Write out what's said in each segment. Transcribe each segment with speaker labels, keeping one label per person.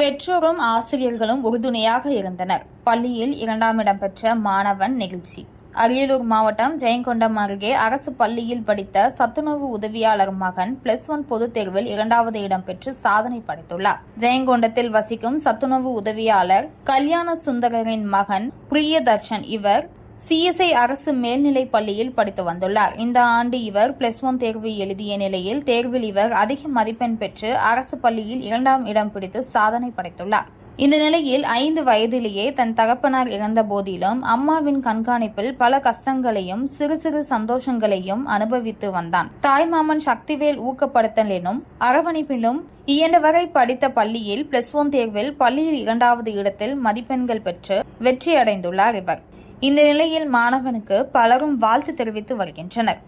Speaker 1: பெற்றோரும் ஆசிரியர்களும் உறுதுணையாக இருந்தனர். பள்ளியில் இரண்டாம் இடம் பெற்ற மாணவன் நெகிழ்ச்சி. அரியலூர் மாவட்டம் ஜெயங்கொண்டம் அருகே அரசு பள்ளியில் படித்த சத்துணவு உதவியாளர் மகன் பிளஸ் ஒன் பொதுத் தேர்வில் இரண்டாவது இடம் பெற்று சாதனை படைத்துள்ளார். ஜெயங்கொண்டத்தில் வசிக்கும் சத்துணவு உதவியாளர் கல்யாண சுந்தரரின் மகன் பிரியதர்ஷன் இவர் சிஎஸ்ஐ அரசு மேல்நிலைப் பள்ளியில் படித்து வந்துள்ளார். இந்த ஆண்டு இவர் பிளஸ் ஒன் தேர்வு எழுதிய நிலையில் தேர்வில் இவர் அதிக மதிப்பெண் பெற்று அரசு பள்ளியில் இரண்டாம் இடம் பிடித்து சாதனை படைத்துள்ளார். இந்த நிலையில் ஐந்து வயதிலேயே தன் தகப்பனார் இறந்த போதிலும் அம்மாவின் கண்காணிப்பில் பல கஷ்டங்களையும் சிறு சிறு சந்தோஷங்களையும் அனுபவித்து வந்தான். தாய்மாமன் சக்திவேல் ஊக்கப்படுத்தலினும் அரவணைப்பிலும் இயன்றவரை படித்த பள்ளியில் பிளஸ் ஒன் தேர்வில் பள்ளியில் இரண்டாவது இடத்தில் மதிப்பெண்கள் பெற்று வெற்றியடைந்துள்ளார் இவர். இந்த நிலையில் மாணவனுக்கு பலரும் வாழ்த்து தெரிவித்து வருகின்றனர்.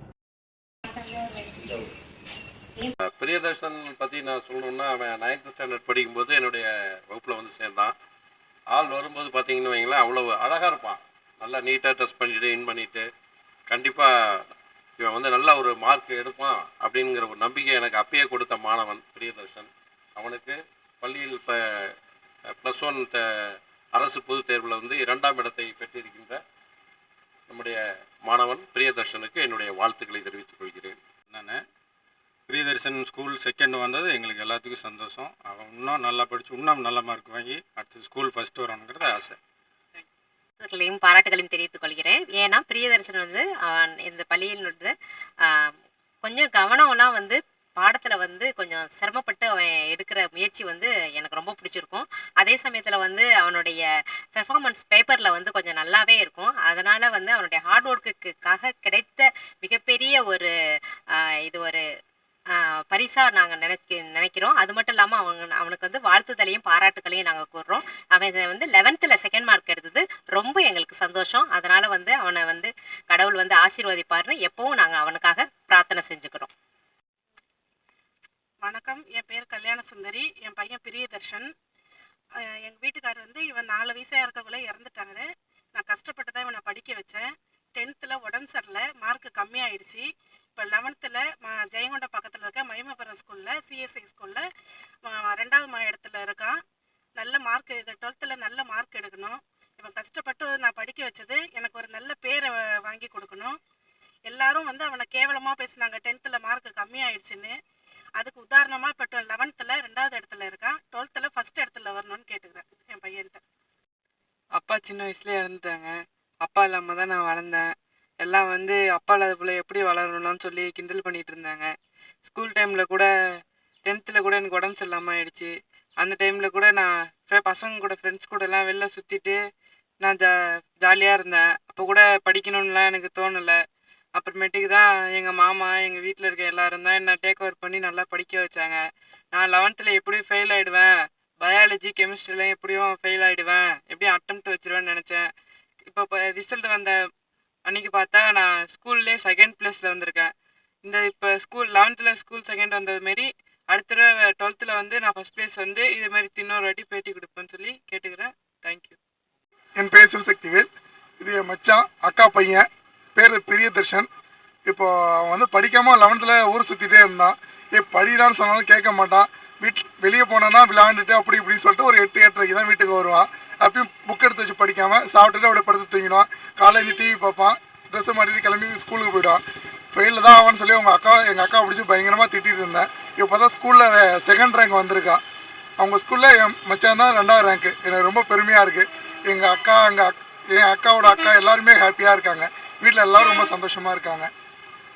Speaker 2: பிரியதர்ஷன் பற்றி நான் சொல்லணும்னா அவன் நைன்த் ஸ்டாண்டர்ட் படிக்கும்போது என்னுடைய வகுப்பில் வந்து சேர்ந்தான். ஆள் வரும்போது பார்த்தீங்கன்னு வைங்களேன் அவ்வளோ அழகாக இருப்பான். நல்லா நீட்டாக ட்ரெஸ் பண்ணிட்டு இன் பண்ணிட்டு. கண்டிப்பாக இவன் வந்து நல்ல ஒரு மார்க் எடுப்பான் அப்படிங்கிற ஒரு நம்பிக்கை எனக்கு அப்பயே கொடுத்த மாணவன் பிரியதர்ஷன். அவனுக்கு பள்ளியில் இப்போ ப்ளஸ் ஒன் அரசு பொதுத் தேர்வில் வந்து இரண்டாம் இடத்தை பெற்றிருக்கின்ற நம்முடைய மாணவன் பிரியதர்ஷனுக்கு என்னுடைய வாழ்த்துக்களை தெரிவித்துக் கொள்கிறேன்.
Speaker 3: நான் பிரியதர்ஷன் ஸ்கூல் செகண்ட் வந்தது எங்களுக்கு எல்லாத்துக்கும் சந்தோஷம். அவன் இன்னும் நல்லா படித்து இன்னும் நல்ல மார்க் வாங்கி அடுத்து ஸ்கூல் ஃபஸ்ட்டு வரணுங்கிறது ஆசை.
Speaker 4: வாழ்த்துக்களையும் பாராட்டுகளையும் தெரிவித்துக் கொள்கிறேன். ஏன்னா பிரியதர்சன் வந்து அவன் இந்த பள்ளியில் கொஞ்சம் கவனம்லாம் வந்து பாடத்தில் வந்து கொஞ்சம் சிரமப்பட்டு அவன் எடுக்கிற முயற்சி வந்து எனக்கு ரொம்ப பிடிச்சிருக்கும். அதே சமயத்தில் வந்து அவனுடைய பெர்ஃபார்மன்ஸ் பேப்பரில் வந்து கொஞ்சம் நல்லாவே இருக்கும். அதனால் வந்து அவனுடைய ஹார்ட் ஒர்க்குக்காக கிடைத்த மிகப்பெரிய ஒரு இது ஒரு பரிசாக நாங்கள் நினைக்க நினைக்கிறோம். அது மட்டும் இல்லாமல் அவங்க அவனுக்கு வந்து வாழ்த்துதலையும் பாராட்டுகளையும் நாங்கள் கூறுறோம். அவன் வந்து லெவன்த்தில் செகண்ட் மார்க் எடுத்தது ரொம்ப எங்களுக்கு சந்தோஷம். அதனால் வந்து அவனை வந்து கடவுள் வந்து ஆசீர்வதிப்பார்னு எப்பவும் நாங்கள் அவனுக்காக பிரார்த்தனை செஞ்சுக்கிறோம்.
Speaker 5: வணக்கம். என் பேர் கல்யாண சுந்தரி என் பையன் பிரியதர்ஷன். எங்கள் வீட்டுக்காரர் வந்து இவன் நாலு வயசாக இருக்கக்குள்ளே இறந்துட்டாங்க நான் கஷ்டப்பட்டு தான் இவனை படிக்க வச்சேன். டென்த்தில் உடம்பு சரியில்லை. மார்க்கு கம்மியாயிடுச்சு. இப்போ லெவன்த்தில் ஜெயங்கொண்ட பக்கத்தில் இருக்க மகிமபுரம் ஸ்கூலில் சிஎஸ்ஐ ஸ்கூலில் ரெண்டாவது மா இடத்துல இருக்கான். நல்ல மார்க் இது டுவெல்த்தில் நல்ல மார்க் எடுக்கணும். இவன் கஷ்டப்பட்டு நான் படிக்க வச்சது எனக்கு ஒரு நல்ல பேரை வாங்கி கொடுக்கணும். எல்லாரும் வந்து அவனை கேவலமாக பேசினாங்க. டென்த்தில் மார்க் கம்மியாயிடுச்சுன்னு. அதுக்கு உதாரணமாக இப்போ லெவன்த்தில் ரெண்டாவது இடத்துல இருக்கான். டுவெல்த்தில் ஃபஸ்ட் இடத்துல வரணும்னு கேட்டுக்கிறேன் என் பையன்கிட்ட
Speaker 6: அப்பா சின்ன வயசுலேயே இறந்துட்டாங்க. அப்பா இல்லாமல் தான் நான் வளர்ந்தேன். எல்லாம் வந்து அப்பா இல்லாத பிள்ளை எப்படி வளரணும்லாம் சொல்லி கிண்டல் பண்ணிகிட்டு இருந்தாங்க. ஸ்கூல் டைமில் கூட டென்த்தில் கூட எனக்கு உடம்பு சரியில்லாமல் ஆயிடுச்சு. அந்த டைமில் கூட நான் பசங்க கூட ஃப்ரெண்ட்ஸ் கூட எல்லாம் வெளில சுற்றிட்டு நான் ஜா ஜாலியாக இருந்தேன். அப்போ கூட படிக்கணும்லாம் எனக்கு தோணலை. அப்புறமேட்டுக்கு தான் எங்கள் மாமா எங்கள் வீட்டில் இருக்க எல்லாரும் தான் என்ன டேக் ஓவர் பண்ணி நல்லா படிக்க வச்சாங்க. நான் லெவன்த்தில் எப்படியும் ஃபெயில் ஆகிடுவேன் பயாலஜி கெமிஸ்ட்ரிலாம் எப்படியும் ஃபெயில் ஆகிடுவேன் எப்படியும் அட்டம்ப்ட் வச்சிருவேன்னு நினச்சேன். இப்போ ரிசல்ட் வந்த அன்னைக்கு பார்த்தா நான் ஸ்கூல்லே செகண்ட் ப்ளேஸில் வந்திருக்கேன். இந்த இப்போ ஸ்கூல் லெவன்த்தில் ஸ்கூல் செகண்ட் வந்தது மாரி அடுத்த தடவை டுவெல்த்தில் வந்து நான் ஃபஸ்ட் ப்ளேஸ் வந்து இது மாதிரி இன்னொரு வாட்டி பேட்டி கொடுப்பேன்னு சொல்லி கேட்டுக்கிறேன். தேங்க்யூ
Speaker 7: என் பேர் சிவசக்திவேல். இது என் மச்சான் அக்கா பையன். பேர் பிரியதர்ஷன். இப்போ அவன் வந்து படிக்காமல் லெவன்த்தில் ஊர் சுற்றிட்டே இருந்தான். ஏ படிடான்னு சொன்னாலும் கேட்க மாட்டான். வீட் வெளியே போனான்னா விளையாண்டுட்டு அப்படி இப்படின்னு சொல்லிட்டு ஒரு எட்டு எட்டரைக்கு தான் வீட்டுக்கு வருவான். அப்பயும் புக் எடுத்து வச்சு படிக்காமல் சாப்பிட்டுட்டு அப்படியே படுத்து தூங்கிடுவான். காலேஜ் டிவி பார்ப்பான். ட்ரெஸ்ஸை மாட்டிட்டு கிளம்பி ஸ்கூலுக்கு போயிடுவான். ஃபெயிலில் தான் ஆவான்னு சொல்லி அவங்க அக்கா எங்கள் அக்கா பிடிச்சி பயங்கரமாக திட்டிகிட்டு இருந்தேன். இப்போ தான் ஸ்கூலில் செகண்ட் ரேங்க் வந்திருக்கான். அவங்க ஸ்கூலில் என் மச்சான் தான் ரெண்டாவது ரேங்க்கு எனக்கு ரொம்ப பெருமையாக இருக்குது எங்கள் அக்கா எங்கள் அக் என் அக்காவோட அக்கா எல்லாருமே ஹாப்பியாக இருக்காங்க. வீட்டில் எல்லாரும் ரொம்ப சந்தோஷமாக இருக்காங்க.